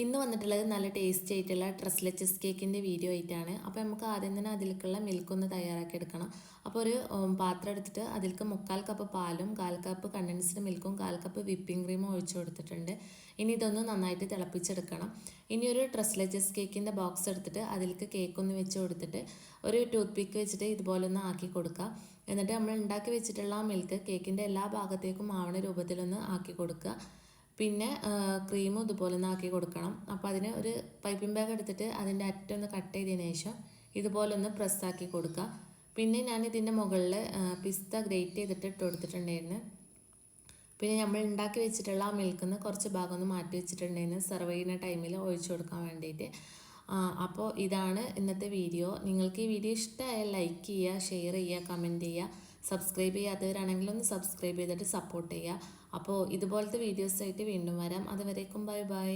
ഇന്ന് വന്നിട്ടുള്ളത് നല്ല ടേസ്റ്റി ആയിട്ടുള്ള ഡ്രസ്ലെ ചെസ് കേക്കിന്റെ വീഡിയോ ആയിട്ടാണ്. അപ്പോൾ നമുക്ക് ആദ്യം തന്നെ അതിലേക്കുള്ള മിൽക്ക് ഒന്ന് തയ്യാറാക്കി എടുക്കണം. അപ്പോൾ ഒരു പാത്രം എടുത്തിട്ട് അതിലേക്ക് മുക്കാൽ കപ്പ് പാലും കാൽ കപ്പ് കണ്ടൻസ്ഡ് മിൽക്കും കാൽ കപ്പ് വിപ്പിംഗ് ക്രീമും ഒഴിച്ചു കൊടുത്തിട്ടുണ്ട്. ഇനി ഇതൊന്ന് നന്നായിട്ട് തിളപ്പിച്ചെടുക്കണം. ഇനി ഒരു ഡ്രസ്ലെ ചെസ് കേക്കിന്റെ ബോക്സ് എടുത്തിട്ട് അതിലേക്ക് കേക്ക് ഒന്ന് വെച്ച് കൊടുത്തിട്ട് ഒരു ടൂത്ത് പിക്ക് വെച്ചിട്ട് ഇതുപോലെ ഒന്ന് ആക്കി കൊടുക്കുക എന്നിട്ട് നമ്മൾ ഉണ്ടാക്കി വെച്ചിട്ടുള്ള ആ മിൽക്ക് കേക്കിന്റെ എല്ലാ ഭാഗത്തേക്കും ആവണ രൂപത്തിലൊന്ന് ആക്കി കൊടുക്കുക. പിന്നെ ക്രീമും ഇതുപോലെ ഒന്ന് ആക്കി കൊടുക്കണം. അപ്പോൾ അതിന് ഒരു പൈപ്പിംഗ് ബാഗ് എടുത്തിട്ട് അതിന്റെ അറ്റം ഒന്ന് കട്ട് ചെയ്തതിന് ശേഷം ഇതുപോലെ ഒന്ന് പ്രസ്സാക്കി കൊടുക്കുക പിന്നെ ഞാൻ ഇതിന്റെ മുകളിൽ പിസ്ത ഗ്രേറ്റ് ചെയ്തിട്ട് ഇട്ട് കൊടുത്തിട്ടുണ്ടായിരുന്നു. പിന്നെ നമ്മൾ ഉണ്ടാക്കി വെച്ചിട്ടുള്ള ആ മിൽക്കിൽ നിന്ന് കുറച്ച് ഭാഗം ഒന്ന് മാറ്റി വെച്ചിട്ടുണ്ടായിരുന്നു. സെർവ് ചെയ്യുന്ന ടൈമിൽ ഒഴിച്ചു കൊടുക്കാൻ വേണ്ടിയിട്ട് അപ്പോൾ ഇതാണ് ഇന്നത്തെ വീഡിയോ നിങ്ങൾക്ക് ഈ വീഡിയോ ഇഷ്ടമായാൽ ലൈക്ക് ചെയ്യുക ഷെയർ ചെയ്യുക കമന്റ് ചെയ്യുക. സബ്സ്ക്രൈബ് ചെയ്യാത്തവരാണെങ്കിൽ ഒന്ന് സബ്സ്ക്രൈബ് ചെയ്തിട്ട് സപ്പോർട്ട് ചെയ്യുക. അപ്പോൾ ഇതുപോലത്തെ വീഡിയോസായിട്ട് വീണ്ടും വരാം. അതുവരേക്കും ബൈ ബൈ